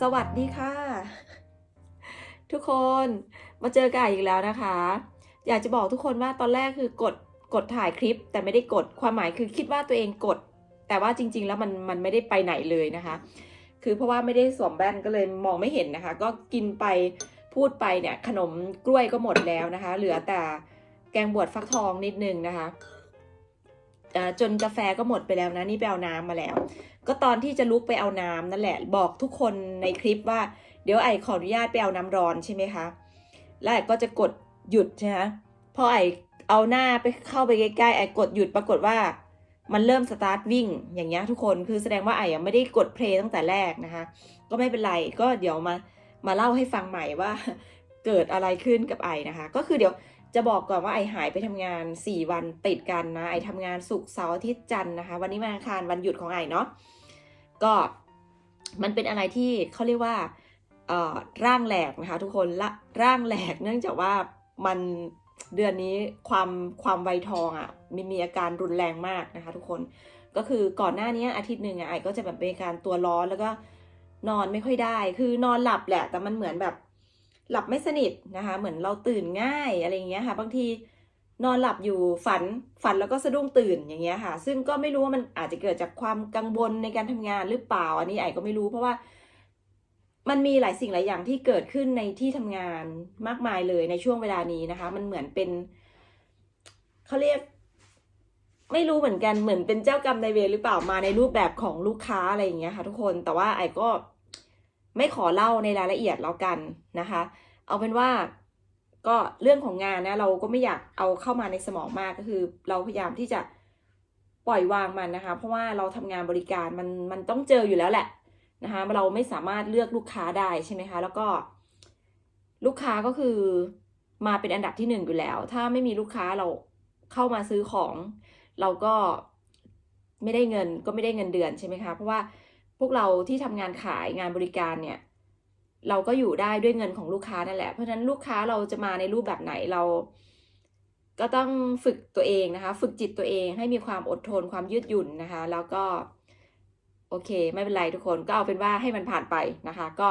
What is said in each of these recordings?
สวัสดีค่ะ ทุกคนมาเจอกันอีกแล้วนะคะ อยากจะบอกทุกคนว่าตอนแรกคือกดกดถ่ายคลิป แต่ไม่ได้กดความหมายคือคิดว่าตัวเองกด แต่ว่าจริง ๆ แล้วมันมันไม่ได้ไปไหนเลยนะคะ คือเพราะว่าไม่ได้สวมแว่นก็เลยมองไม่เห็นนะคะ ก็กินไปพูดไปเนี่ยขนมกล้วยก็หมดแล้วนะคะ เหลือแต่แกงบวชฟักทองนิดนึงนะคะจนกาแฟก็หมดไปแล้วนะนี่ไปเอาน้ำมาแล้ว ก็ตอนที่จะลุกไปเอาน้ำนั่นแหละ บอกทุกคนในคลิปว่า เดี๋ยวไอขออนุญาตไปเอาน้ำร้อนใช่ไหมคะ แล้วไอก็จะกดหยุดใช่ไหมพอไอเอาหน้าไปเข้าไปใกล้ๆไอกดหยุดปรากฏว่า มันเริ่มสตาร์ทวิ่งอย่างเงี้ยทุกคนคือแสดงว่าไอยังไม่ได้กดเพลย์ตั้งแต่แรกนะคะ ก็ไม่เป็นไรก็เดี๋ยวมามาเล่าให้ฟังใหม่ว่า เกิดอะไรขึ้นกับไอนะคะ ก็คือเดี๋ยวจะบอกก่อนว่าไอหายไปทำงาน 4 วันติดกันนะไอทำงานศุกร์เสาร์อาทิตย์จันทร์นะคะ วันนี้วันอังคารวันหยุดของไอเนาะ ก็มันเป็นอะไรที่เขาเรียกว่าร่างแหลกนะคะทุกคนละร่างแหลกเนื่องจากว่ามันเดือนนี้ความความไวทองอะ่ะมีมีอาการรุนแรงมากนะคะ ทุกคนก็คือก่อนหน้านี้อาทิตย์หนึ่งอะไอก็จะแบบเป็นการตัวร้อนแล้วก็นอนไม่ค่อยได้ คือนอนหลับแหละ แต่มันเหมือนแบบหลับไม่สนิทนะคะ เหมือนเราตื่นง่ายอะไรอย่างเงี้ยค่ะ บางที นอนหลับอยู่ฝันฝันแล้วก็สะดุ้งตื่นอย่างเงี้ยค่ะ ซึ่งก็ไม่รู้ว่ามันอาจจะเกิดจากความกังวลในการทำงานหรือเปล่า อันนี้ไอ้ก็ไม่รู้เพราะว่ามันมีหลายสิ่งหลายอย่างที่เกิดขึ้นในที่ทำงานมากมายเลยในช่วงเวลานี้นะคะ มันเหมือนเป็นเขาเรียก ไม่รู้เหมือนกันเหมือนเป็นเจ้ากรรมนายเวรหรือเปล่ามาในรูปแบบของลูกค้าอะไรอย่างเงี้ยค่ะ ทุกคนแต่ว่าไอ้ก็ไม่ขอเล่าในรายละเอียดแล้วกันนะคะ เอาเป็นว่า ก็เรื่องของงานนะเราก็ไม่อยากเอาเข้ามาในสมองมากก็คือ เราพยายามที่จะปล่อยวางมันนะคะ เพราะว่าเราทำงานบริการมันมันต้องเจออยู่แล้วแหละนะคะเราไม่สามารถเลือกลูกค้าได้ใช่ไหมคะ แล้วก็ ลูกค้าก็คือมาเป็นอันดับที่หนึ่งอยู่แล้ว ถ้าไม่มีลูกค้าเราเข้ามาซื้อของ เราก็ไม่ได้เงินก็ไม่ได้เงินเดือนใช่ไหมคะ เพราะว่าพวกเราที่ทำงานขายงานบริการเนี่ย เราก็อยู่ได้ด้วยเงินของลูกค้านั่นแหละ เพราะฉะนั้นลูกค้าเราจะมาในรูปแบบไหนเรา ก็ต้องฝึกตัวเองนะคะ ฝึกจิตตัวเองให้มีความอดทนความยืดหยุ่นนะคะ แล้วก็ โอเค ไม่เป็นไรทุกคนก็เอาเป็นว่าให้มันผ่านไปนะคะ ก็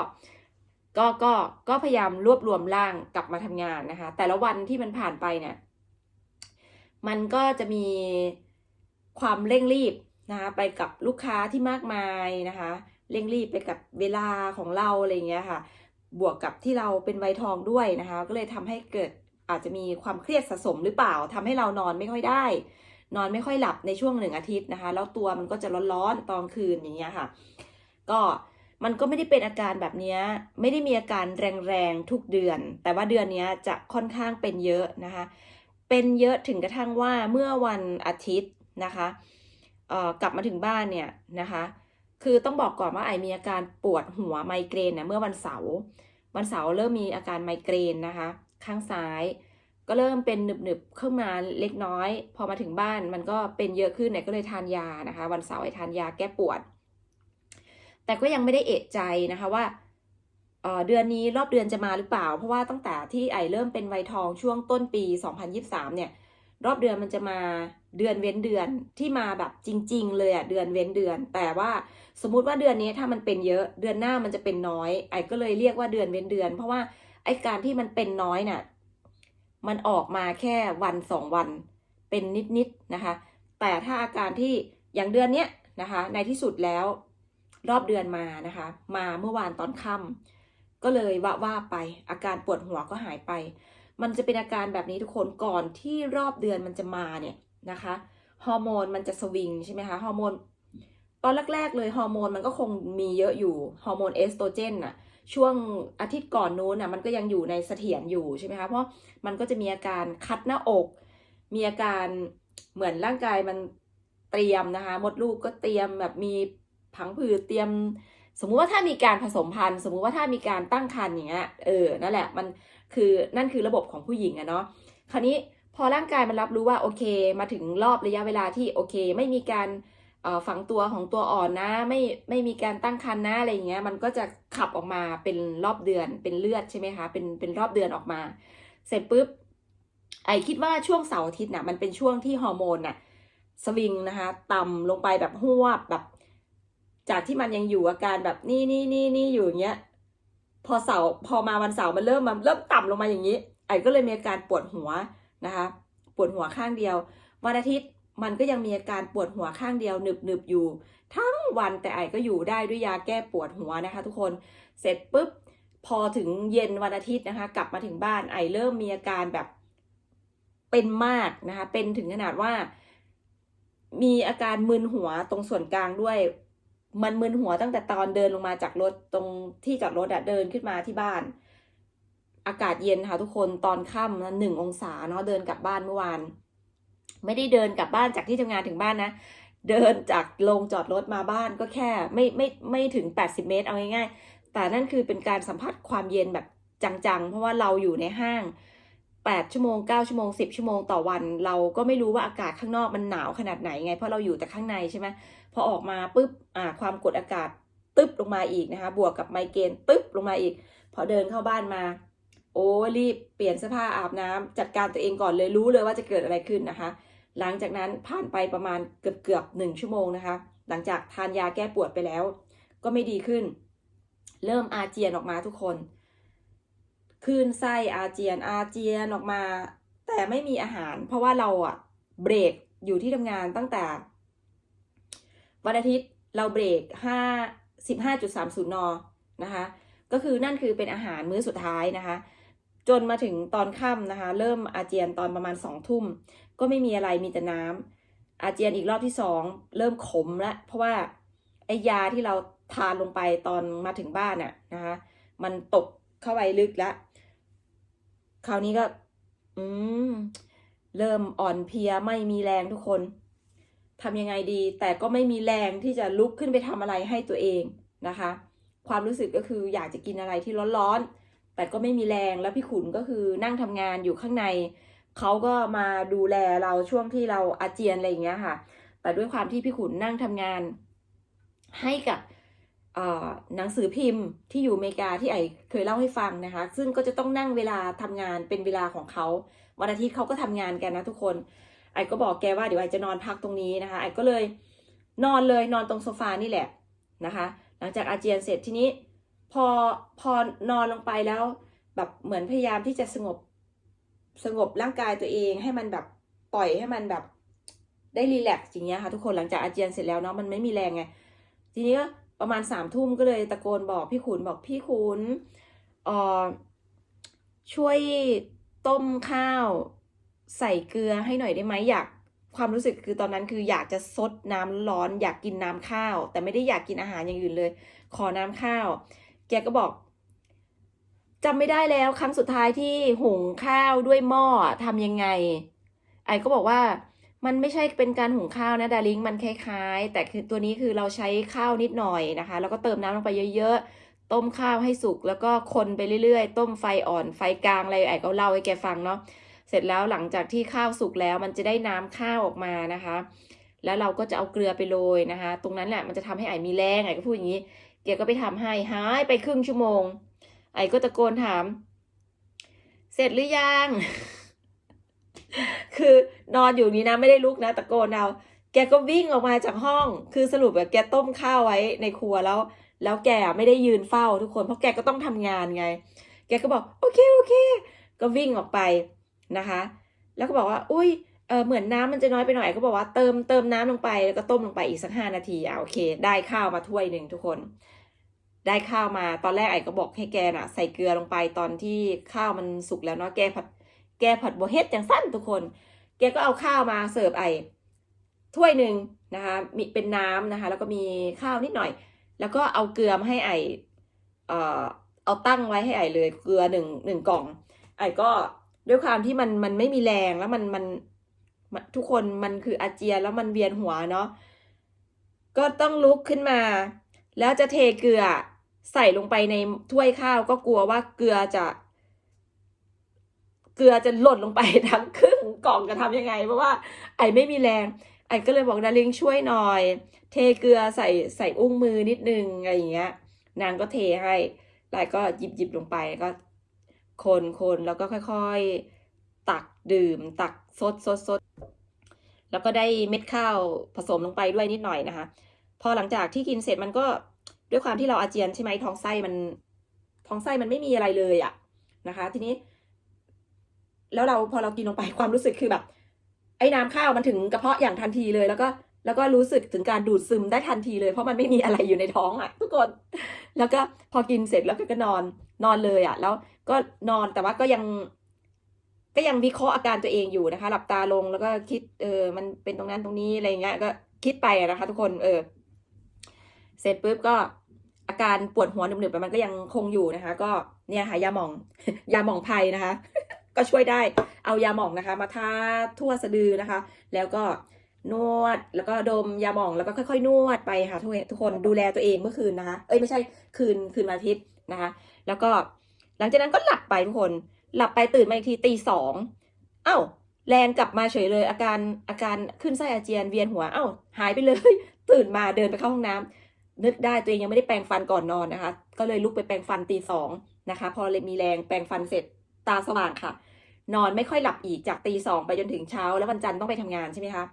ก็ก็ก็พยายามรวบรวมร่างกลับมาทำงานนะคะ แต่ละวันที่มันผ่านไปเนี่ย มันก็จะมีความเร่งรีบนะคะไปกับลูกค้าที่มากมายนะคะ เร่งรีบไปกับเวลาของเราอะไรเงี้ยค่ะ บวกกับที่เราเป็นไวยทองด้วยนะคะ ก็เลยทำให้เกิดอาจจะมีความเครียดสะสมหรือเปล่าทำให้เรานอนไม่ค่อยได้ นอนไม่ค่อยหลับในช่วงหนึ่งอาทิตย์นะคะ แล้วตัวมันก็จะร้อนๆตอนคืนอย่างเงี้ยค่ะ ก็มันก็ไม่ได้เป็นอาการแบบนี้ไม่ได้มีอาการแรงๆทุกเดือน แต่ว่าเดือนนี้จะค่อนข้างเป็นเยอะนะคะ เป็นเยอะถึงกระทั่งว่าเมื่อวันอาทิตย์นะคะเออกลับมาถึงบ้านเนี่ยนะคะ คือต้องบอกก่อนว่าไอมีอาการปวดหัวไมเกรนนะเมื่อวันเสาร์วันเสาร์เริ่มมีอาการไมเกรนนะคะ ข้างซ้าย ก็เริ่มเป็นหนึบๆขึ้นมาเล็กน้อย พอมาถึงบ้านมันก็เป็นเยอะขึ้นเนี่ยก็เลยทานยานะคะ วันเสาร์ไอทานยาแก้ปวด แต่ก็ยังไม่ได้เอะใจนะคะว่าเดือนนี้รอบเดือนจะมาหรือเปล่า เพราะว่าตั้งแต่ที่ไอเริ่มเป็นไวทองช่วงต้นปี 2023 เนี่ย รอบเดือนมันจะมา เดือนเว้นเดือนที่มาแบบจริง ๆ เลยอะเดือนเว้นเดือน แต่ว่าสมมุติว่าเดือนนี้ถ้ามันเป็นเยอะเดือนหน้ามันจะเป็นน้อย ไอ้ก็เลยเรียกว่าเดือนเว้นเดือน เพราะว่าไอ้การที่มันเป็นน้อยน่ะมันออกมาแค่วันสองวันเป็นนิดๆนะคะ แต่ถ้าอาการที่อย่างเดือนเนี้ยนะคะ ในที่สุดแล้วรอบเดือนมานะคะ มาเมื่อวานตอนค่ำก็เลยว่าว่าไป อาการปวดหัวก็หายไป มันจะเป็นอาการแบบนี้ทุกคนก่อนที่รอบเดือนมันจะมาเนี่ย นะคะฮอร์โมนมันจะสวิงใช่ไหมคะฮอร์โมนตอนแรกๆเลยฮอร์โมนมันก็คงมีเยอะอยู่ฮอร์โมนเอสโตรเจนน่ะช่วงอาทิตย์ก่อนนู้นน่ะมันก็ยังอยู่ในเสถียรอยู่ใช่ไหมคะเพราะมันก็จะมีอาการคัดหน้าอก มีอาการเหมือนร่างกายมันเตรียมนะคะ มดลูกก็เตรียมแบบมีผังผืดเตรียม สมมุติว่าถ้ามีการผสมพันธุ์ สมมุติว่าถ้ามีการตั้งครรภ์อย่างเงี้ยเออนั่นแหละมันคือนั่นคือระบบของผู้หญิงอะเนาะคราวนี้ พอร่างกายมันรับรู้ว่าโอเค มาถึงรอบระยะเวลาที่โอเค ไม่มีการฝังตัวของตัวอ่อนนะ ไม่ไม่มีการตั้งครรภ์นะอะไรอย่างเงี้ยมันก็จะขับออกมาเป็นรอบเดือนเป็นเลือดใช่ไหมคะเป็นเป็นรอบเดือนออกมา เสร็จปุ๊บไอคิดว่าช่วงเสาร์อาทิตย์น่ะมันเป็นช่วงที่ฮอร์โมนน่ะสวิงนะคะ ต่ำลงไปแบบหวบแบบ จากที่มันยังอยู่อาการแบบนี่นี่นี่นี่อยู่อย่างเงี้ยพอเสาร์พอมาวันเสาร์มันเริ่มมันเริ่มต่ำลงมาอย่างนี้ ไอก็เลยมีอาการปวดหัว นะคะปวดหัวข้างเดียว วันอาทิตย์มันก็ยังมีอาการปวดหัวข้างเดียวหนึบหนึบๆอยู่ ทั้งวันแต่ไอก็อยู่ได้ด้วยยาแก้ปวดหัวนะคะ ทุกคนเสร็จปุ๊บพอถึงเย็นวันอาทิตย์นะคะ กลับมาถึงบ้านไอเริ่มมีอาการแบบเป็นมากนะคะ เป็นถึงขนาดว่า มีอาการมึนหัวตรงส่วนกลางด้วย มันมึนหัวตั้งแต่ตอนเดินลงมาจากรถตรงที่จอดรถอะเดินขึ้นมาที่บ้าน อากาศเย็นค่ะทุกคนตอนค่ำนะหนึ่งองศาเนาะเดินกลับบ้านเมื่อวาน ไม่ได้เดินกลับบ้านจากที่ทำงานถึงบ้านนะ เดินจากโรงจอดรถมาบ้านก็แค่ไม่ไม่ไม่ถึง 80 เมตรเอาง่ายๆ แต่นั่นคือเป็นการสัมผัสความเย็นแบบจังๆ เพราะว่าเราอยู่ในห้าง 8 ชั่วโมง 9 ชั่วโมง 10 ชั่วโมงต่อวัน เราก็ไม่รู้ว่าอากาศข้างนอกมันหนาวขนาดไหนไง เพราะเราอยู่แต่ข้างในใช่ไหมพอออกมาปุ๊บอ่าความกดอากาศตึ๊บลงมาอีกนะคะ บวกกับไมเกรนตึ๊บลงมาอีก พอเดินเข้าบ้านมา โอ้รีบเปลี่ยนเสื้อผ้าอาบน้ำจัดการตัวเองก่อนเลยรู้เลยว่าจะเกิดอะไรขึ้นนะคะ หลังจากนั้นผ่านไปประมาณเกือบเกือบหนึ่งชั่วโมงนะคะ หลังจากทานยาแก้ปวดไปแล้ว ก็ไม่ดีขึ้น เริ่มอาเจียนออกมาทุกคนคลื่นไส้อาเจียนอาเจียนออกมา แต่ไม่มีอาหาร เพราะว่าเราอะเบรกอยู่ที่ทำงานตั้งแต่ วันอาทิตย์เราเบรกห้าสิบห้าจุดสามศูนย์นนะคะ ก็คือนั่นคือเป็นอาหารมื้อสุดท้ายนะคะ จนมาถึงตอนค่ำนะคะ เริ่มอาเจียนตอนประมาณสองทุ่ม ก็ไม่มีอะไรมีแต่น้ำอาเจียนอีกรอบที่สองเริ่มขมล้วเพราะว่าไอยาที่เราทานลงไปตอนมาถึงบ้านน่ะนะคะ มันตกเข้าไปลึกแล้วคราวนี้ก็ อืม เริ่มอ่อนเพลียไม่มีแรงทุกคนทำยังไงดี แต่ก็ไม่มีแรงที่จะลุกขึ้นไปทำอะไรให้ตัวเองนะคะ ความรู้สึกก็คืออยากจะกินอะไรที่ร้อนๆ แต่ก็ไม่มีแรงแล้วพี่ขุนก็คือนั่งทำงานอยู่ข้างในเขาก็มาดูแลเราช่วงที่เราอาเจียนอะไรอย่างเงี้ยค่ะ แต่ด้วยความที่พี่ขุนนั่งทำงานให้กับหนังสือพิมพ์ที่อยู่อเมริกาที่ไอเคยเล่าให้ฟังนะคะ ซึ่งก็จะต้องนั่งเวลาทำงานเป็นเวลาของเขาวันอาทิตย์เขาก็ทำงานกันนะทุกคน ไอก็บอกแกว่าเดี๋ยวไอจะนอนพักตรงนี้นะคะ ไอก็เลยนอนเลยนอนตรงโซฟานี่แหละนะคะ หลังจากอาเจียนเสร็จทีนี้ พอพอนอนลงไปแล้ว แบบเหมือนพยายามที่จะสงบสงบร่างกายตัวเองให้มันแบบปล่อยให้มันแบบได้รีแลกซ์อย่างเงี้ยค่ะทุกคนหลังจากอาเจียนเสร็จแล้วเนาะมันไม่มีแรงไงทีนี้ก็ประมาณสามทุ่มก็เลยตะโกนบอกพี่ขุนบอกพี่ขุนเออช่วยต้มข้าวใส่เกลือให้หน่อยได้ไหมอยากความรู้สึกคือตอนนั้นคืออยากจะซดน้ำร้อนอยากกินน้ำข้าว แต่ไม่ได้อยากกินอาหารอย่างอื่นเลย ขอน้ำข้าว แกก็บอกจำไม่ได้แล้วครั้งสุดท้ายที่หุงข้าวด้วยหม้อทำยังไง ไอ้ก็บอกว่ามันไม่ใช่เป็นการหุงข้าวนะดาริงมันคล้ายๆ แต่คือตัวนี้คือเราใช้ข้าวนิดหน่อยนะคะ แล้วก็เติมน้ำลงไปเยอะๆ ต้มข้าวให้สุกแล้วก็คนไปเรื่อยๆ ต้มไฟอ่อนไฟกลางอะไรไอ้ก็เล่าให้แกฟังเนาะเสร็จแล้วหลังจากที่ข้าวสุกแล้วมันจะได้น้ำข้าวออกมานะคะ แล้วเราก็จะเอาเกลือไปโรยนะคะ ตรงนั้นแหละมันจะทำให้ไอ้มีแรงไอ้ก็พูดอย่างนี้ แกก็ไปทำให้หายไปครึ่งชั่วโมง ไอ้ก็ตะโกนถาม เสร็จหรือยัง คือนอนอยู่นี้นะไม่ได้ลุกนะ ตะโกนเอาแกก็วิ่งออกมาจากห้อง คือสรุปแบบแกต้มข้าวไว้ในครัวแล้ว แล้วแกไม่ได้ยืนเฝ้าทุกคน เพราะแกก็ต้องทำงานไง แกก็บอกโอเคโอเค ก็วิ่งออกไปนะคะ แล้วก็บอกว่า อุ้ยเออเหมือนน้ำมันจะน้อยไปหน่อยก็บอกว่าเติมเติมน้ำลงไปแล้วก็ต้มลงไปอีกสักห้านาทีอะโอเค ได้ข้าวมาถ้วยหนึ่งทุกคน ได้ข้าวมาตอนแรกไอ้ก็บอกให้แกน่ะ ใส่เกลือลงไปตอนที่ข้าวมันสุกแล้วเนาะแกผัด แกผัดบัวเฮ็ดอย่างสั้นทุกคน แกก็เอาข้าวมาเสิร์ฟไอ้ถ้วยหนึ่งนะคะมีเป็นน้ำนะคะ แล้วก็มีข้าวนิดหน่อย แล้วก็เอาเกลือมาให้ไอ้เอ่อเอาตั้งไว้ให้ไอ้เลยเกลือหนึ่งหนึ่งกล่อง ไอ้ก็ด้วยความที่มันมันไม่มีแรงแล้วมันมันทุกคนมันคืออาเจียนแล้วมันเวียนหัวเนาะก็ต้องลุกขึ้นมา แล้วจะเทเกลือ ใส่ลงไปในถ้วยข้าวก็กลัวว่าเกลือจะ เกลือจะหล่นลงไปทั้งครึ่งกล่องจะทำยังไง เพราะว่า ไอ้ไม่มีแรง ไอ้ก็เลยบอกดาริงช่วยหน่อย เทเกลือใส่ใส่อุ้งมือนิดนึงอะไรอย่างเงี้ย นางก็เทให้ไายก็หยิบหยิบลงไปก็ คนคนแล้วก็ค่อยๆ ตักดื่ม ตักซดซดซดแล้วก็ได้เม็ดข้าวผสมลงไปด้วยนิดหน่อยนะคะ พอหลังจากที่กินเสร็จมันก็ ด้วยความที่เราอาเจียนใช่ไหมท้องไส้มันท้องไส้มันไม่มีอะไรเลยอะนะคะ ทีนี้ แล้วเราพอเรากินลงไปความรู้สึกคือแบบ ไอ้น้ำข้าวมันถึงกระเพาะอย่างทันทีเลย แล้วก็แล้วก็รู้สึกถึงการดูดซึมได้ทันทีเลย เพราะมันไม่มีอะไรอยู่ในท้องอะทุกคน แล้วก็พอกินเสร็จแล้วก็นอนนอนเลยอะแล้วก็นอนแต่ว่าก็ยัง ก็ยังวิเคราะห์อาการตัวเองอยู่นะคะ หลับตาลงแล้วก็คิดเออมันเป็นตรงนั้นตรงนี้อะไรเงี้ยก็คิดไปนะคะ ทุกคน เออ เสร็จปุ๊บก็ อาการปวดหัวหนึบๆมันก็ยังคงอยู่นะคะ ก็เนี่ยค่ะยาหม่อง ยาหม่องไพรนะคะ ก็ช่วยได้เอายาหม่องนะคะ มาทาทั่วสะดือนะคะ แล้วก็นวดแล้วก็ดมยาหม่องแล้วก็ค่อย ๆ นวดไปค่ะทุกทุกคนดูแลตัวเองเมื่อคืนนะคะ เอ้ยไม่ใช่คืนคืนวันอาทิตย์นะคะ แล้วก็หลังจากนั้นก็หลับไปทุกคนหลับไปตื่นมาอีกทีตีสองเอ้าแรงกลับมาเฉยเลยอาการอาการขึ้นไส้อาเจียนเวียนหัวเอ้าหายไปเลย ตื่นมาเดินไปเข้าห้องน้ำ นึกได้ตัวเองยังไม่ได้แปรงฟันก่อนนอนนะคะ ก็เลยลุกไปแปรงฟันตีสองนะคะ พอเลยมีแรงแปรงฟันเสร็จตาสว่างค่ะ นอนไม่ค่อยหลับอีกจากตีสองไปจนถึงเช้า แล้ววันจันทร์ต้องไปทำงานใช่ไหมคะ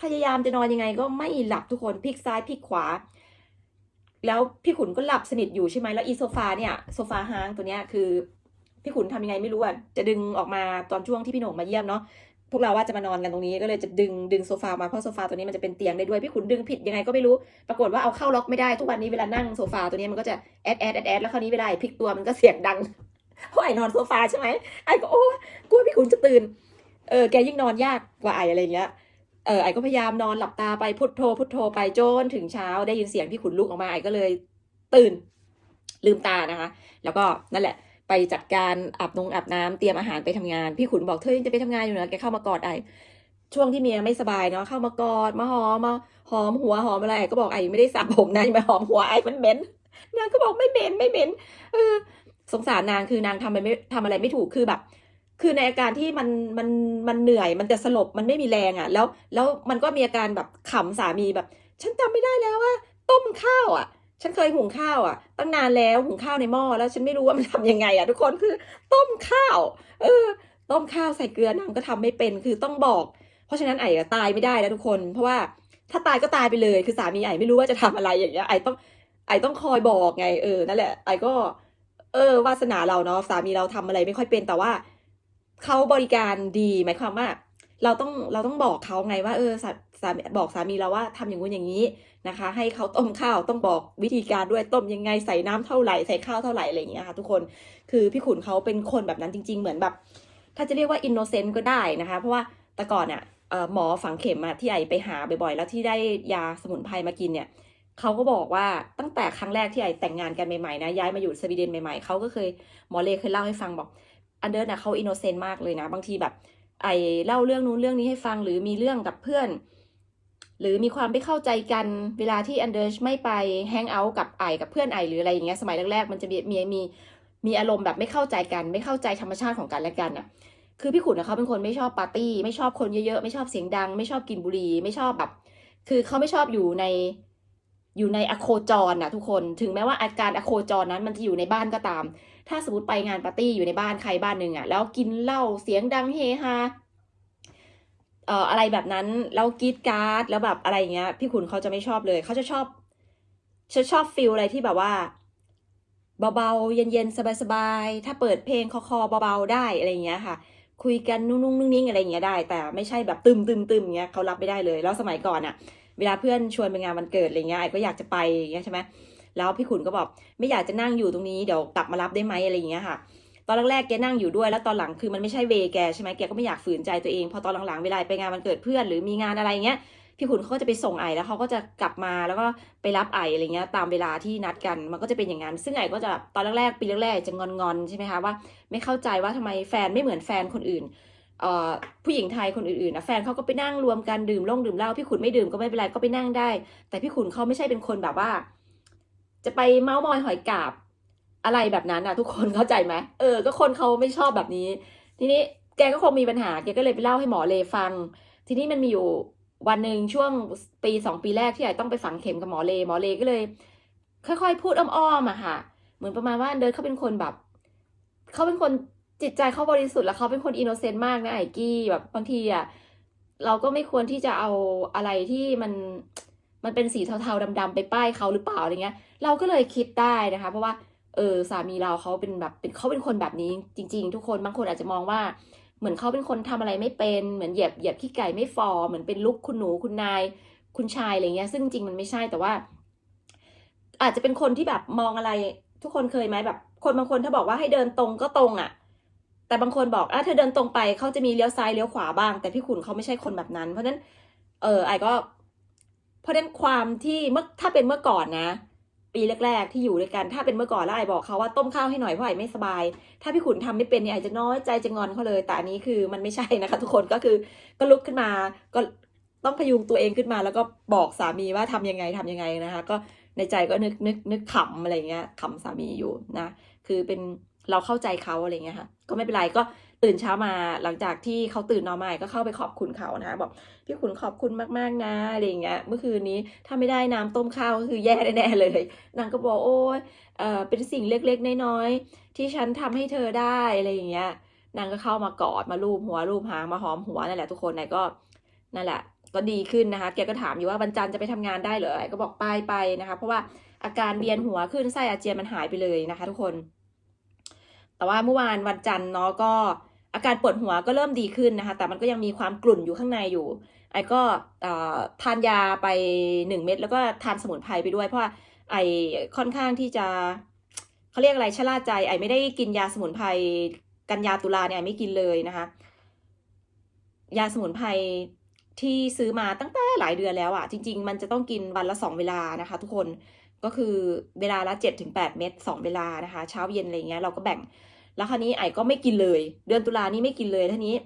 พยายามจะนอนยังไงก็ไม่หลับทุกคนพลิกซ้ายพลิกขวา แล้วพี่ขุนก็หลับสนิทอยู่ใช่ไหมแล้วอีโซฟาเนี่ยโซฟาห้างตัวเนี้ยคือพี่ขุนทำยังไงไม่รู้อะจะดึงออกมาตอนช่วงที่พี่หน่งมาเยี่ยมเนาะ พวกเราว่าจะมานอนกันตรงนี้ก็เลยจะดึงดึงโซฟามาเพราะโซฟาตัวนี้มันจะเป็นเตียงได้ด้วยพี่ขุนดึงผิดยังไงก็ไม่รู้ปรากฏว่าเอาเข้าล็อกไม่ได้ทุกวันนี้เวลานั่งโซฟาตัวนี้มันก็จะแอดแอดแอดแอดแล้วคราวนี้เวลาไอ้พลิกตัวมันก็เสียงดังเพราะไอ้นอนโซฟาใช่ไหมไอ้ก็โอ้กลัวพี่ขุนจะตื่นเออแกยิ่งนอนยากกว่าไอ้อะไรเงี้ยเออไอ้ก็พยายามนอนหลับตาไปพุทโธพุทโธไปจนถึงเช้าได้ยินเสียงพี่ขุนลุกออกมาไอ้ก็เลยตื่นลืมตานะคะ แล้วก็นั่นแหละ ไปจัดการอาบนงอาบน้ำเตรียมอาหารไปทำงาน พี่ขุนบอกเธอยังจะไปทำงานอยู่นะแกเข้ามากอดไอช่วงที่เมียไม่สบายเนาะเข้ามากอดมาหอมมาหอมหัวหอมอะไรก็บอกไอไม่ได้สระผมนะย่ามาหอมหัวไอมันเหม็นนางก็บอกไม่เหม็นไม่เหม็นเออสงสารนางคือนางทำอะไรไม่ทำอะไรไม่ถูกคือแบบ คือในอาการที่มันมันมันเหนื่อยมันจะสลบมันไม่มีแรงอะ แล้วแล้วมันก็มีอาการแบบขำสามีแบบ ฉันจำไม่ได้แล้วว่าต้มข้าวอะ ฉันเคยหุงข้าวอะ ตั้งนานแล้วหุงข้าวในหม้อแล้วฉันไม่รู้ว่ามันทำยังไงอะทุกคนคือต้มข้าว เออ ต้มข้าวใส่เกลือนางก็ทำไม่เป็นคือต้องบอก เพราะฉะนั้นไอ้ตายไม่ได้แล้วทุกคน เพราะว่าถ้าตายก็ตายไปเลยคือสามีไอ้ไม่รู้ว่าจะทำอะไรอย่างเงี้ยไอ้ต้องไอ้ต้องคอยบอกไงเออนั่นแหละไอ้ก็ เออวาสนาเราเนาะสามีเราทำอะไรไม่ค่อยเป็นแต่ว่าเขาบริการดีหมายความว่า เราต้องเราต้องบอกเขาไงว่า เออสาสามีบอกสามีเราว่าทำอย่างงู้นอย่างนี้ นะคะ ให้เขาต้มข้าวต้องบอกวิธีการด้วยต้มยังไงใส่น้ำเท่าไหร่ใส่ข้าวเท่าไหร่อะไรอย่างเงี้ยค่ะทุกคนคือพี่ขุนเขาเป็นคนแบบนั้นจริง ๆ เหมือนแบบ ถ้าจะเรียกว่าอินโนเซนต์ก็ได้นะคะ เพราะว่าแต่ก่อนอะเอ่อหมอฝังเข็มอะที่ไอไปหาบ่อยๆ แล้วที่ได้ยาสมุนไพรมากินเนี่ยเขาก็บอกว่าตั้งแต่ครั้งแรกที่ไอแต่งงานกันใหม่ๆนะย้ายมาอยู่สวีเดนใหม่ๆเขาก็เคยหมอเลเคยเล่าให้ฟังบอกอันเดอร์นะเขาอินโนเซนต์มากเลยนะ บางทีแบบไอเล่าเรื่องนู้นเรื่องนี้ให้ฟังหรือมีเรื่องกับเพื่อน หรือมีความไม่เข้าใจกันเวลาที่อันเดอร์ไม่ไปแฮงเอาท์กับไอกับเพื่อนไอหรืออะไรอย่างเงี้ยสมัยแรกๆมันจะมีมีมีมีอารมณ์แบบไม่เข้าใจกัน ไม่เข้าใจธรรมชาติของกันและกันอะคือพี่ขุนนะเขาเป็นคนไม่ชอบปาร์ตี้ไม่ชอบคนเยอะๆไม่ชอบเสียงดัง ไม่ชอบกินบุหรี่ไม่ชอบแบบ คือเขาไม่ชอบอยู่ในอยู่ในอโคจรนะทุกคนถึงแม้ว่าอาการอโคจรนั้นมันจะอยู่ในบ้านก็ตาม ถ้าสมมติไปงานปาร์ตี้อยู่ในบ้านใครบ้านหนึ่งอะแล้วกินเหล้าเสียงดังเฮฮา เอ่ออะไรแบบนั้นแล้วกีดการ์ดแล้วแบบอะไรอย่างเงี้ย พี่ขุนเขาจะไม่ชอบเลยเขาจะชอบจะชอบฟิลอะไรที่แบบว่าเบาๆ เย็นๆ สบายๆ ถ้าเปิดเพลงคอๆเบาๆ ได้อะไรอย่างเงี้ยค่ะ คุยกันนุ่งๆนิ่งๆอะไรอย่างเงี้ยได้ แต่ไม่ใช่แบบตึมตึมตึมเงี้ยเขารับไม่ได้เลย แล้วสมัยก่อนอะเวลาเพื่อนชวนไปงานวันเกิดอะไรเงี้ยไอ้ก็อยากจะไปอย่างเงี้ยใช่ไหมแล้วพี่ขุนก็บอกไม่อยากจะนั่งอยู่ตรงนี้เดี๋ยวกลับมารับได้ไหมอะไรอย่างเงี้ยค่ะ ตอนแรกๆแกนั่งอยู่ด้วยแล้วตอนหลังคือมันไม่ใช่เวแกใช่ไหมแกก็ไม่อยากฝืนใจตัวเอง พอตอนหลังๆเวลาไปงานวันเกิดเพื่อนหรือมีงานอะไรเงี้ยพี่ขุนเขาก็จะไปส่งไอแล้วเขาก็จะกลับมาแล้วก็ไปรับไออะไรเงี้ยตามเวลาที่นัดกันมันก็จะเป็นอย่างนั้นซึ่งไอก็จะตอนแรกๆปีแรกๆจะงอนๆใช่ไหมคะว่า ไม่เข้าใจว่าทำไมแฟนไม่เหมือนแฟนคนอื่นผู้หญิงไทยคนอื่นๆนะแฟนเขาก็ไปนั่งรวมกันดื่มล่งดื่มเหล้าพี่ขุนไม่ดื่มก็ไม่เป็นไรก็ไปนั่งได้ แต่พี่ขุนเขาไม่ใช่เป็นคนแบบว่า จะไปเมาส์มอยหอยกาบ อะไรแบบนั้นอะทุกคนเข้าใจไหมเออ ก็คนเขาไม่ชอบแบบนี้ ทีนี้แกก็คงมีปัญหาแกก็เลยไปเล่าให้หมอเลฟัง ทีนี้มันมีอยู่วันหนึ่งช่วงปีสองปีแรกที่ไอต้องไปฝังเข็มกับหมอเลหมอเลก็เลย ค่อยๆ พูดอ้อมๆอะค่ะ เหมือนประมาณว่าเดินเขาเป็นคนแบบเขาเป็นคนจิตใจเขาบริสุทธิ์แล้วเขาเป็นคนอินโนเซนต์มากนะไอ้กี้แบบบางทีอะเราก็ไม่ควรที่จะเอาอะไรที่มันมันเป็นสีเทาๆดำๆไปป้ายเขาหรือเปล่าอะไรเงี้ย เราก็เลยคิดได้นะคะ เพราะว่า เออสามีเราเขาเป็นแบบเป็นเขาเป็นคนแบบนี้จริง ๆ ทุกคนบางคนอาจจะมองว่าเหมือนเขาเป็นคนทำอะไรไม่เป็นเหมือนเหยียบเหยียบขี้ไก่ไม่ฟอเหมือนเป็นลูกคุณหนูคุณนายคุณชายอะไรเงี้ย ซึ่งจริงมันไม่ใช่แต่ว่า อาจจะเป็นคนที่แบบมองอะไร ทุกคนเคยไหมแบบ คนบางคนถ้าบอกว่าให้เดินตรงก็ตรงอะ แต่บางคนบอกอะเธอเดินตรงไปเขาจะมีเลี้ยวซ้ายเลี้ยวขวาบ้าง แต่พี่ขุนเขาไม่ใช่คนแบบนั้น เพราะฉะนั้น เออไอก็ เพราะฉะนั้นความที่เมื่อถ้าเป็นเมื่อก่อนนะ ปีแรกๆ ที่อยู่ด้วยกัน ถ้าเป็นเมื่อก่อนแล้วไอบอกเขาว่าต้มข้าวให้หน่อยเพราะไอไม่สบาย ถ้าพี่ขุนทำไม่เป็นเนี่ยไอจะน้อยใจจะงอนเขาเลย แต่อันนี้คือมันไม่ใช่นะคะ ทุกคนก็คือก็ลุกขึ้นมาก็ต้องพยุงตัวเองขึ้นมาแล้วก็บอกสามีว่าทำยังไงทำยังไงนะคะ ก็ในใจก็นึกนึกนึกขำอะไรเงี้ยขำสามีอยู่นะ คือเป็นเราเข้าใจเขาอะไรเงี้ยค่ะ ก็ไม่เป็นไรก็ ตื่นเช้ามาหลังจากที่เขาตื่นนอนมาก็เข้าไปขอบคุณเขานะคะบอกพี่ขุนขอบคุณมากๆนะอะไรเงี้ยเมื่อคืนนี้ถ้าไม่ได้น้ำต้มข้าวก็คือแย่แน่ๆเลยนางก็บอกโอ้ยเออเป็นสิ่งเล็กๆน้อยๆที่ฉันทำให้เธอได้อะไรอย่างเงี้ยนางก็เข้ามากอดมาลูบหัวลูบหางมาหอมหัวนั่นแหละทุกคนนายก็นั่นแหละก็ดีขึ้นนะคะ แกก็ถามอยู่ว่าวันจันจะไปทำงานได้เหรอก็บอกไปไปนะคะ เพราะว่าอาการเวียนหัวขึ้นไส้อาเจียนมันหายไปเลยนะคะ ทุกคน แต่ว่าเมื่อวานวันจันทร์เนาะก็ อาการปวดหัวก็เริ่มดีขึ้นนะคะ แต่มันก็ยังมีความกลุ่นอยู่ข้างในอยู่ ไอ้ก็ทานยาไปหนึ่งเม็ดแล้วก็ทานสมุนไพรไปด้วย เพราะว่าไอ้ค่อนข้างที่จะเขาเรียกอะไรชะล่าใจ ไอ้ไม่ได้กินยาสมุนไพรกันยาตุลาเนี่ยไไม่กินเลยนะคะ ยาสมุนไพรที่ซื้อมาตั้งแต่หลายเดือนแล้วอะ่ะ จริง ๆ มันจะต้องกินวันละสองเวลานะคะ ทุกคนก็คือเวลาละเจ็ดถึงแปดเม็ดสองเวลานะคะ เช้าเย็นอะไรเงี้ยเราก็แบ่ง แล้วคราวนี้ไอ้ก็ไม่กินเลย เดือนตุลานี้ไม่กินเลยท่านี้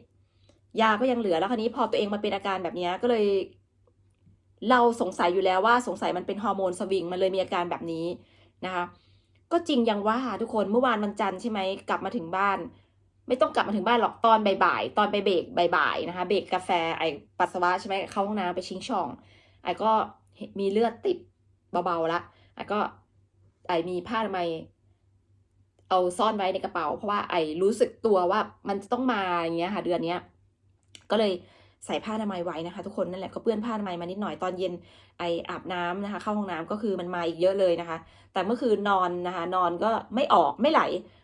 ยาก็ยังเหลือแล้วคราวนี้พอตัวเองมาเป็นอาการแบบนี้ก็เลย เราสงสัยอยู่แล้วว่าสงสัยมันเป็นฮอร์โมนสวิงมันเลยมีอาการแบบนี้นะคะก็จริงยังว่าทุกคนเมื่อวานวันจันทร์ใช่ไหมกลับมาถึงบ้าน ไม่ต้องกลับมาถึงบ้านหรอกตอนบ่ายๆตอนไปเบรกบ่ายๆนะคะ เบรกกาแฟไอปัสสาวะใช่ไหมเข้าห้องน้ำไปชิงช่อง ไอก็มีเลือดติดเบาๆละไอก็ไอมีผ้าทำไม เอาซ่อนไว้ในกระเป๋า เพราะว่าไอรู้สึกตัวว่ามันจะต้องมาอย่างเงี้ยค่ะเดือนเนี้ยก็เลยใส่ผ้าอนามัยไว้นะคะ ทุกคนนั่นแหละก็เปื้อนผ้าอนามัยมานิดหน่อยตอนเย็นไออาบน้ำนะคะ เข้าห้องน้ำก็คือมันมาอีกเยอะเลยนะคะ แต่เมื่อคืนนอนนะคะ นอนก็ไม่ออกไม่ไหล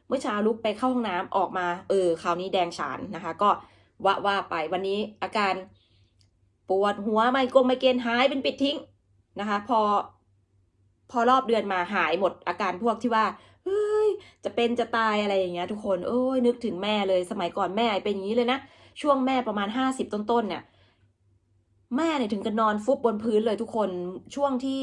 เมื่อเช้าลุกไปเข้าห้องน้ำออกมาเออคราวนี้แดงฉานนะคะ ก็ว่าว่าไปวันนี้อาการปวดหัวไมโกรไมเกรนหายเป็นปิดทิ้งนะคะ พอพอรอบเดือนมาหายหมดอาการพวกที่ว่า ยจะเป็นจะตายอะไรอย่างเงี้ยทุกคนโอ้ยนึกถึงแม่เลยสมัยก่อนแม่เป็นอย่างนี้เลยนะช่วงแม่ประมาณห้าสิบต้นๆเนี่ยแม่เนี่ยถึงกับนอนฟุบบนพื้นเลยทุกคนช่วงที่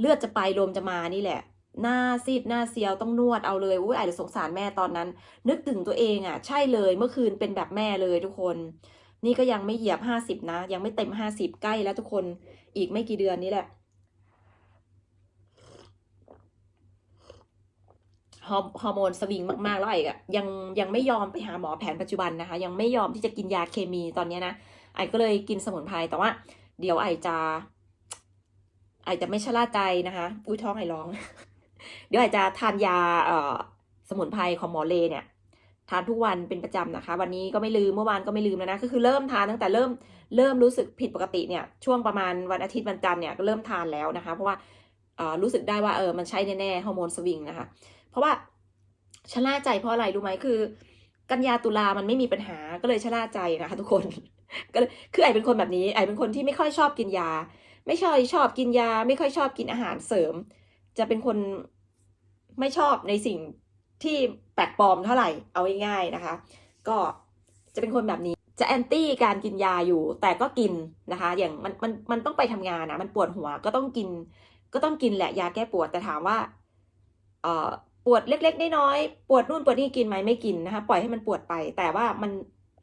เลือดจะไปลมจะมานี่แหละ หน้าซีดหน้าเซียวต้องนวดเอาเลยอุ้ยอาจจะสงสารแม่ตอนนั้น นึกถึงตัวเองอะ ใช่เลยเมื่อคืนเป็นแบบแม่เลยทุกคน นี่ก็ยังไม่เหยียบห้าสิบนะ ยังไม่เต็มห้าสิบใกล้แล้วทุกคนอีกไม่กี่เดือนนี้แหละ ฮอร์ฮอร์โมนสวิงมากๆ แล้วไอ้อะยังยังไม่ยอมไปหาหมอแผนปัจจุบันนะคะ ยังไม่ยอมที่จะกินยาเคมีตอนนี้นะไอ้ก็เลยกินสมุนไพรแต่ว่า เดี๋ยวไอ้จะไอ้จะไม่ชะล่าใจนะคะ อุ้ยท้องไอ้ร้อง เดี๋ยวไอ้จะทานยาเอ่อสมุนไพรของหมอเลเนี่ยทานทุกวันเป็นประจำนะคะ วันนี้ก็ไม่ลืมเมื่อวานก็ไม่ลืมแล้วนะก็คือเริ่มทานตั้งแต่เริ่มเริ่มรู้สึกผิดปกติเนี่ยช่วงประมาณวันอาทิตย์วันจันทร์เนี่ยก็เริ่มทานแล้วนะคะ เพราะว่าเออรู้สึกได้ว่าเออมันใช่แน่ๆฮอร์โมนสวิงนะคะ เพราะว่าชะล่าใจเพราะอะไรรู้ไหมคือ กันยาตุลามันไม่มีปัญหาก็เลยชะล่าใจนะคะทุกคนก็คือไอเป็นคนแบบนี้ไอเป็นคนที่ไม่ค่อยชอบกินยา ไม่ชอบชอบกินยา ไม่ค่อยชอบกินอาหารเสริม จะเป็นคนไม่ชอบในสิ่งที่แปลกปลอมเท่าไหร่เอาง่ายๆนะคะ ก็จะเป็นคนแบบนี้จะแอนตี้การกินยาอยู่ แต่ก็กินนะคะ อย่างมันมันมันต้องไปทำงานนะมันปวดหัวก็ต้องกิน ก็ต้องกินแหละยาแก้ปวดแต่ถามว่า เออ ปวดเล็กๆน้อยๆปวดนู่นปวดนี่กินไหมไม่กินนะคะ ปล่อยให้มันปวดไป แต่ว่ามัน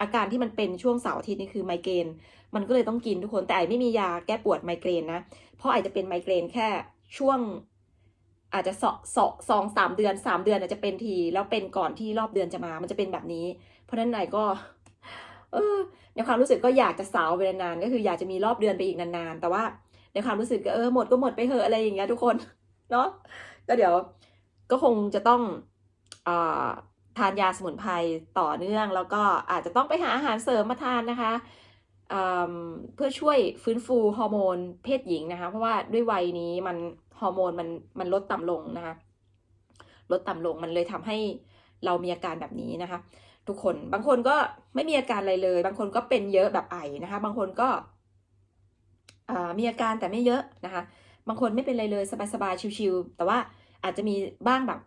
อาการที่มันเป็นช่วงเสาร์อาทิตย์นี่คือไมเกรนมันก็เลยต้องกินทุกคนแต่ไอไม่มียาแก้ปวดไมเกรนนะ เพราะไอจะเป็นไมเกรนแค่ช่วง อาจจะสอสอสองสามเดือนสามเดือนอาจจะเป็นทีแล้วเป็นก่อนที่รอบเดือนจะมา มันจะเป็นแบบนี้ เพราะฉะนั้นไอก็ เออ ในความรู้สึกก็อยากจะสาวไปนานๆก็คืออยากจะมีรอบเดือนไปอีกนานๆแต่ว่าในความรู้สึกก็เออหมดก็หมดไปเถอะอะไรอย่างเงี้ยทุกคนเนาะก็เดี๋ยว ก็คงจะต้องอทานยาสมุนไพรต่อเนื่อง แล้วก็อาจจะต้องไปหาอาหารเสริมมาทานนะคะอืมเพื่อช่วยฟื้นฟูฮอร์โมนเพศหญิงนะคะ เพราะว่าด้วยวัยนี้มันฮอร์โมนมันมันลดต่ำลงนะคะ ลดต่ำลงมันเลยทำให้เรามีอาการแบบนี้นะคะ ทุกคนบางคนก็ไม่มีอาการอะไรเลย บางคนก็เป็นเยอะแบบไอนะคะ บางคนก็มีอาการแต่ไม่เยอะนะคะ บางคนไม่เป็นอะไรเลยสบายๆชิวๆแต่ว่า อาจจะมีบ้างแบบ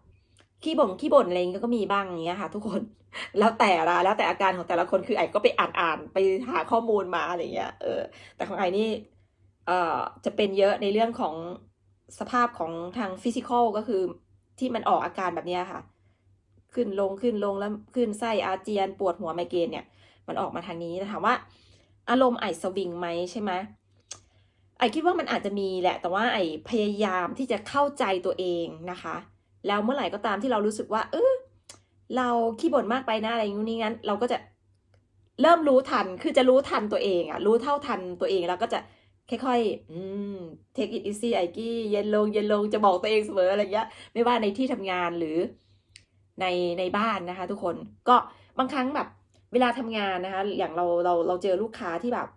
ขี้บ่งขี้บ่นอะไรอย่างเงี้ยก็มีบ้างอย่างเงี้ยค่ะ ทุกคนแล้วแต่ละแล้วแต่อาการของแต่ละคนคือไอ้ก็ไปอ่านอ่านไปหาข้อมูลมาอะไรเงี้ยเออแต่ของไอ้นี่เอ่อจะเป็นเยอะในเรื่องของสภาพของทางฟิสิกอลก็คือที่มันออกอาการแบบเนี้ยค่ะ ขึ้นลงขึ้นลงแล้วขึ้นไส้อาเจียนปวดหัวไมเกรนเนี่ย มันออกมาทางนี้แต่ถามว่า อารมณ์ไอสวิงไหมใช่ไหม ไอคิดว่ามันอาจจะมีแหละ แต่ว่าไอพยายามที่จะเข้าใจตัวเองนะคะ แล้วเมื่อไหร่ก็ตามที่เรารู้สึกว่า เออเราขี้บ่นมากไปนะอะไรอย่างนี้งั้น เราก็จะเริ่มรู้ทัน คือจะรู้ทันตัวเองอะรู้เท่าทันตัวเองแล้วก็จะค่อยๆ อืม take it easy ไอกี้เย็นลงเย็นลงจะบอกตัวเองเสมออะไรเงี้ย ไม่ว่าในที่ทำงานหรือในในบ้านนะคะ ทุกคน ก็บางครั้งแบบเวลาทำงานนะคะ อย่างเราเราเราเจอลูกค้าที่แบบ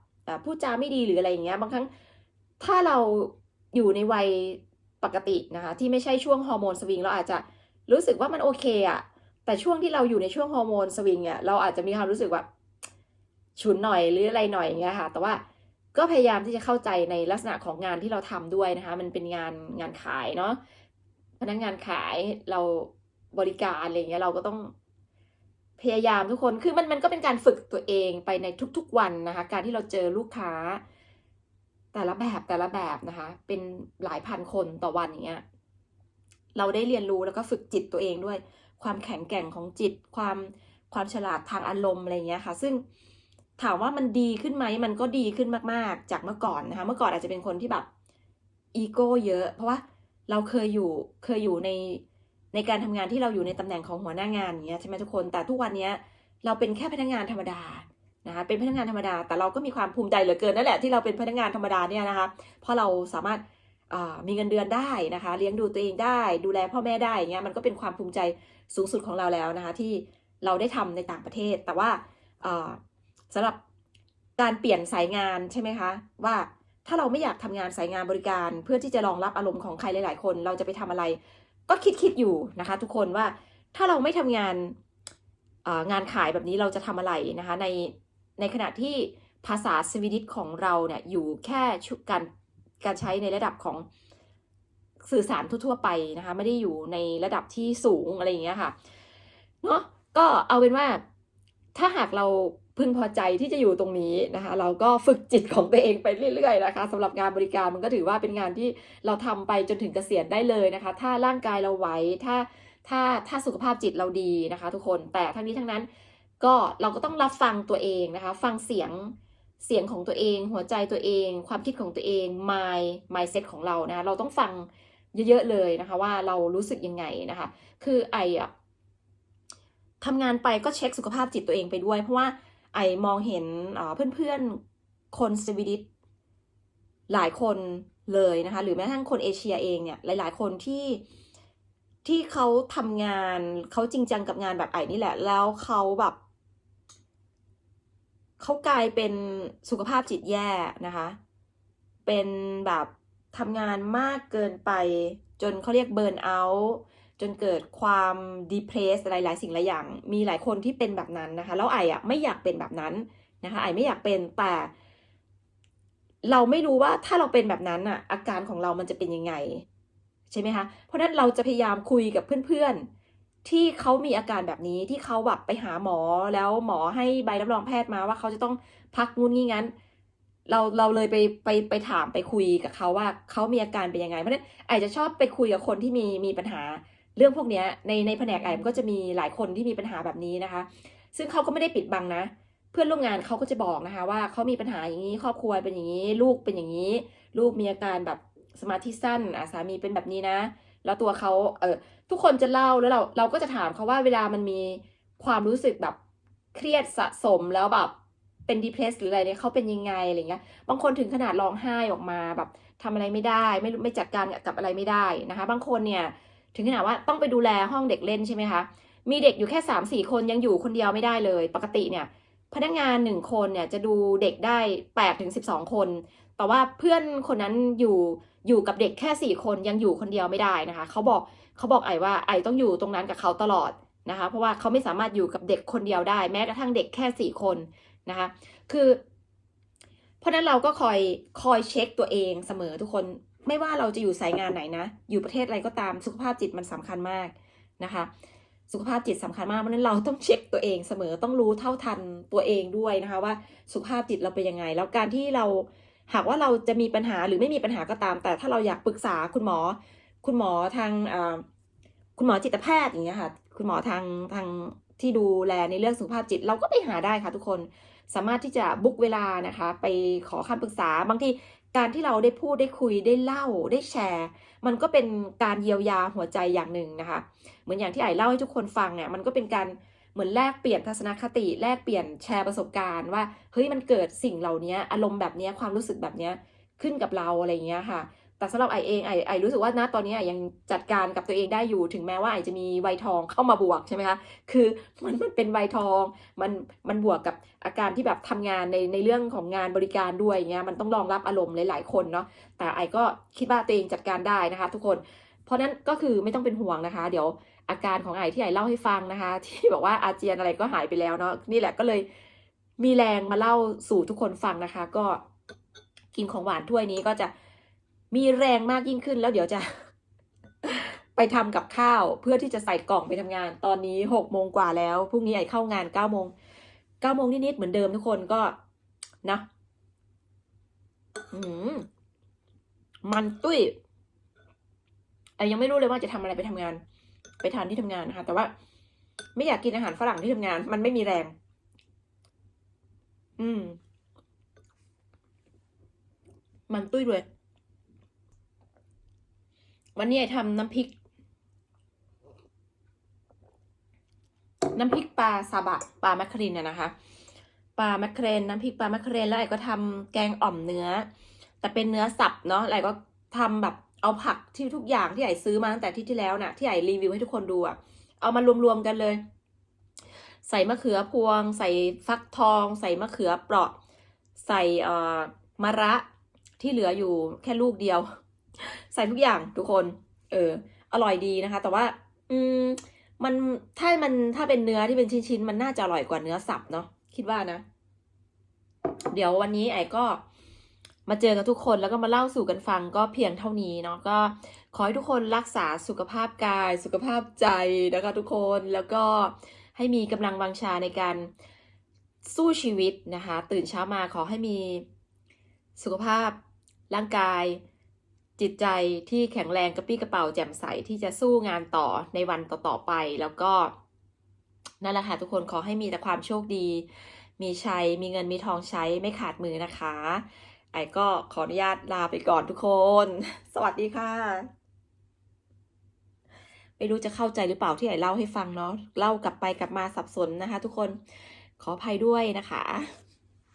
พูดจาไม่ดีหรืออะไรอย่างเงี้ย บางครั้ง ถ้าเราอยู่ในวัยปกตินะคะที่ไม่ใช่ช่วงฮอร์โมนสวิงเราอาจจะรู้สึกว่ามันโอเคอะแต่ช่วงที่เราอยู่ในช่วงฮอร์โมนสวิงเนี่ยเราอาจจะมีความรู้สึกแบบฉุนหน่อยหรืออะไรหน่อยอย่างเงี้ยค่ะ แต่ว่าก็พยายามที่จะเข้าใจในลักษณะของงานที่เราทำด้วยนะคะ มันเป็นงานงานขายเนาะพนักงานขายเราบริการอะไรอย่างเงี้ยเราก็ต้องพยายามทุกคนคือมันมันก็เป็นการฝึกตัวเองไปในทุกๆวันนะคะ การที่เราเจอลูกค้า แต่ละแบบแต่ละแบบนะคะ เป็นหลายพันคนต่อวันอย่างเงี้ยเราได้เรียนรู้แล้วก็ฝึกจิตตัวเองด้วย ความแข็งแกร่งของจิต ความความฉลาดทางอารมณ์อะไรเงี้ยค่ะ ซึ่งถามว่ามันดีขึ้นไหมมันก็ดีขึ้นมากๆ จากเมื่อก่อนนะคะ เมื่อก่อนอาจจะเป็นคนที่แบบอีโก้เยอะ เพราะว่าเราเคยอยู่เคยอยู่ในในการทำงานที่เราอยู่ในตำแหน่งของหัวหน้างานอย่างเงี้ยใช่ไหมทุกคนแต่ทุกวันเนี้ยเราเป็นแค่พนักงานธรรมดา นะคะเป็นพนักงานธรรมดา แต่เราก็มีความภูมิใจเหลือเกินนั่นแหละที่เราเป็นพนักงานธรรมดาเนี่ยนะคะเพราะเราสามารถมีเงินเดือนได้นะคะ เลี้ยงดูตัวเองได้ ดูแลพ่อแม่ได้เงี้ยมันก็เป็นความภูมิใจสูงสุดของเราแล้วนะคะ ที่เราได้ทำในต่างประเทศ แต่ว่าอ่าสำหรับการเปลี่ยนสายงานใช่ไหมคะ ว่าถ้าเราไม่อยากทำงานสายงานบริการ เพื่อที่จะรองรับอารมณ์ของใครหลาย ๆ คน เราจะไปทำอะไร ก็คิดคิดอยู่นะคะ ทุกคนว่าถ้าเราไม่ทำงานงานขายแบบนี้เราจะทำอะไรนะคะ ใน ในขณะที่ภาษาสวีดิชของเราเนี่ยอยู่แค่การการใช้ในระดับของสื่อสารทั่ว ๆ ไปนะคะ ไม่ได้อยู่ในระดับที่สูงอะไรอย่างเงี้ยค่ะเนาะก็เอาเป็นว่าถ้าหากเราพึงพอใจที่จะอยู่ตรงนี้นะคะ เราก็ฝึกจิตของตัวเองไปเรื่อยๆนะคะสำหรับงานบริการมันก็ถือว่าเป็นงานที่เราทำไปจนถึงเกษียณได้เลยนะคะ ถ้าร่างกายเราไหวถ้าถ้าถ้าสุขภาพจิตเราดีนะคะ ทุกคนแต่ทั้งนี้ทั้งนั้น ก็เราก็ต้องรับฟังตัวเองนะคะ ฟังเสียงเสียงของตัวเอง หัวใจตัวเอง ความคิดของตัวเอง mind mindset ของเรานะ เราต้องฟังเยอะๆเลยนะคะ ว่าเรารู้สึกยังไงนะคะ คือไออะทำงานไปก็เช็คสุขภาพจิตตัวเองไปด้วย เพราะว่าไอมองเห็นเพื่อนๆคนสวีดิชหลายคนเลยนะคะ หรือแม้กระทั่งคนเอเชียเองเนี่ยหลาย ๆ คนที่ที่เขาทำงานเขาจริงจังกับงานแบบไอนี่แหละ แล้วเขาแบบ เขากลายเป็นสุขภาพจิตแย่นะคะ เป็นแบบทำงานมากเกินไป จนเขาเรียกเบิร์นเอาท์จนเกิดความดีเพรสอะไรหลายสิ่งหลายอย่าง มีหลายคนที่เป็นแบบนั้นนะคะ แล้วไออะไม่อยากเป็นแบบนั้นนะคะไอไม่อยากเป็นแต่ เราไม่รู้ว่าถ้าเราเป็นแบบนั้นอะอาการของเรามันจะเป็นยังไง ใช่ไหมคะ เพราะนั้นเราจะพยายามคุยกับเพื่อน ๆ ที่เขามีอาการแบบนี้ที่เขาแบบไปหาหมอแล้วหมอให้ใบรับรองแพทย์มาว่าเขาจะต้องพักงุนงี้งั้น เราเราเลยไปไปไปถามไปคุยกับเขาว่าเขามีอาการเป็นยังไงเพราะนั้นไอจะชอบไปคุยกับคนที่มีมีปัญหาเรื่องพวกนี้ในในแผนกไอมันก็จะมีหลายคนที่มีปัญหาแบบนี้นะคะ ซึ่งเขาก็ไม่ได้ปิดบังนะ เพื่อนร่วมงานเขาก็จะบอกนะคะ ว่าเขามีปัญหาอย่างนี้ครอบครัวเป็นอย่างนี้ ลูกเป็นอย่างนี้ ลูกมีอาการแบบสมาธิสั้นอะสามีเป็นแบบนี้นะ แล้วตัวเขาเออ ทุกคนจะเล่าแล้วเราเราก็จะถามเขาว่าเวลามันมีความรู้สึกแบบเครียดสะสมแล้วแบบเป็นดีเพรสหรืออะไรเนี่ยเขาเป็นยังไงอะไรเงี้ย บางคนถึงขนาดร้องไห้ออกมาแบบทำอะไรไม่ได้ ไม่ไม่จัดการกับอะไรไม่ได้นะคะ บางคนเนี่ยถึงขนาดว่าต้องไปดูแลห้องเด็กเล่นใช่ไหมคะ มีเด็กอยู่แค่สามสี่คนยังอยู่คนเดียวไม่ได้เลย ปกติเนี่ยพนักงานหนึ่งคนเนี่ยจะดูเด็กได้แปดถึงสิบสองคน แต่ว่าเพื่อนคนนั้นอยู่อยู่กับเด็กแค่สี่คนยังอยู่คนเดียวไม่ได้นะคะ เขาบอก เขาบอกไอว่าไอต้องอยู่ตรงนั้นกับเขาตลอดนะคะ เพราะว่าเขาไม่สามารถอยู่กับเด็กคนเดียวได้ แม้กระทั่งเด็กแค่สี่คนนะคะ คือ เพราะนั้นเราก็คอยคอยเช็คตัวเองเสมอทุกคนไม่ว่าเราจะอยู่สายงานไหนนะ อยู่ประเทศอะไรก็ตามสุขภาพจิตมันสำคัญมากนะคะ สุขภาพจิตสำคัญมากเพราะนั้นเราต้องเช็คตัวเองเสมอต้องรู้เท่าทันตัวเองด้วยนะคะว่าสุขภาพจิตเราเป็นยังไง แล้วการที่เราหากว่าเราจะมีปัญหาหรือไม่มีปัญหาก็ตาม แต่ถ้าเราอยากปรึกษาคุณหมอ คุณหมอทางคุณหมอจิตแพทย์อย่างเงี้ยค่ะ คุณหมอทางทางที่ดูแลในเรื่องสุขภาพจิต เราก็ไปหาได้ค่ะทุกคนสามารถที่จะบุ๊กเวลานะคะ ไปขอคำปรึกษาบางทีการที่เราได้พูดได้คุยได้เล่าได้แชร์ มันก็เป็นการเยียวยาหัวใจอย่างหนึ่งนะคะ เหมือนอย่างที่ไอ้เล่าให้ทุกคนฟังเนี่ยมันก็เป็นการเหมือนแลกเปลี่ยนทัศนคติแลกเปลี่ยนแชร์ประสบการณ์ว่าเฮ้ยมันเกิดสิ่งเหล่านี้อารมณ์แบบนี้ความรู้สึกแบบนี้ขึ้นกับเราอะไรอย่างเงี้ยค่ะ แต่สำหรับไอเองไอไอรู้สึกว่าณตอนนี้ไอยังจัดการกับตัวเองได้อยู่ ถึงแม้ว่าไอจะมีไวทองเข้ามาบวกใช่ไหมคะ คือมันมันเป็นไวทอง มันมันบวกกับอาการที่แบบทำงานในในเรื่องของงานบริการด้วยงเงี้ย มันต้องรองรับอารมณ์หลาย ๆ คนเนาะ แต่ไอก็คิดว่าตัวเองจัดการได้นะคะ ทุกคน เพราะนั้นก็คือไม่ต้องเป็นห่วงนะคะ เดี๋ยวอาการของไอที่ไอเล่าให้ฟังนะคะ ที่บอกว่าอาเจียนอะไรก็หายไปแล้วเนาะ นี่แหละก็เลยมีแรงมาเล่าสู่ทุกคนฟังนะคะ ก็กินของหวานถ้วยนี้ก็จะ มีแรงมากยิ่งขึ้นแล้วเดี๋ยวจะ ไปทำกับข้าวเพื่อที่จะใส่กล่องไปทำงาน ตอนนี้หกโมงกว่าแล้วพรุ่งนี้ไอเข้างานเก้าโมงเก้าโมงนิดๆเหมือนเดิมทุกคนก็นะอืมมันตุ้ยไอยังไม่รู้เลยว่าจะทำอะไรไปทำงาน ไปทานที่ทำงานนะคะแต่ว่า ไม่อยากกินอาหารฝรั่งที่ทำงาน มันไม่มีแรง อืม มันตุ้ยเลย วันนี้ไอทำน้ำพริก น้ำพริกปลาซาบะปลาแมคคารินน่ะนะคะปลาแมคเครนน้ำพริกปลาแมคเครนแล้วไอก็ทำแกงอ่อมเนื้อ แต่เป็นเนื้อสับเนาะไอก็ทำแบบเอาผักที่ทุกอย่างที่ไอซื้อมาตั้งแต่ที่ที่แล้วน่ะที่ไอรีวิวให้ทุกคนดูอะเอามารวมๆกันเลย ใส่มะเขือพวง ใส่ฟักทอง ใส่มะเขือเปราะ ใส่เอ่อมะระที่เหลืออยู่แค่ลูกเดียว ใส่ทุกอย่างทุกคน เออ อร่อยดีนะคะ แต่ว่า อืม มันถ้ามันถ้าเป็นเนื้อที่เป็นชิ้นๆ มันน่าจะอร่อยกว่าเนื้อสับเนาะคิดว่านะ เดี๋ยววันนี้ไอ้ก็มาเจอกับทุกคนแล้วก็มาเล่าสู่กันฟังก็เพียงเท่านี้เนาะก็ขอให้ทุกคนรักษาสุขภาพกาย สุขภาพใจนะคะทุกคนแล้วก็ให้มีกำลังวังชาในการสู้ชีวิตนะคะ ตื่นเช้ามาขอให้มีสุขภาพร่างกาย จิตใจที่แข็งแรงกระปี้กระเป๋าแจ่มใสที่จะสู้งานต่อในวันต่อๆไป แล้วก็นั่นแหละค่ะทุกคนขอให้มีแต่ความโชคดี มีชัยมีเงินมีทองใช้ไม่ขาดมือนะคะ ไอ้ก็ขออนุญาตลาไปก่อนทุกคน สวัสดีค่ะ ไม่รู้จะเข้าใจหรือเปล่าที่ไอ้เล่าให้ฟังเนาะเล่ากลับไปกลับมาสับสนนะคะ ทุกคนขออภัยด้วยนะคะ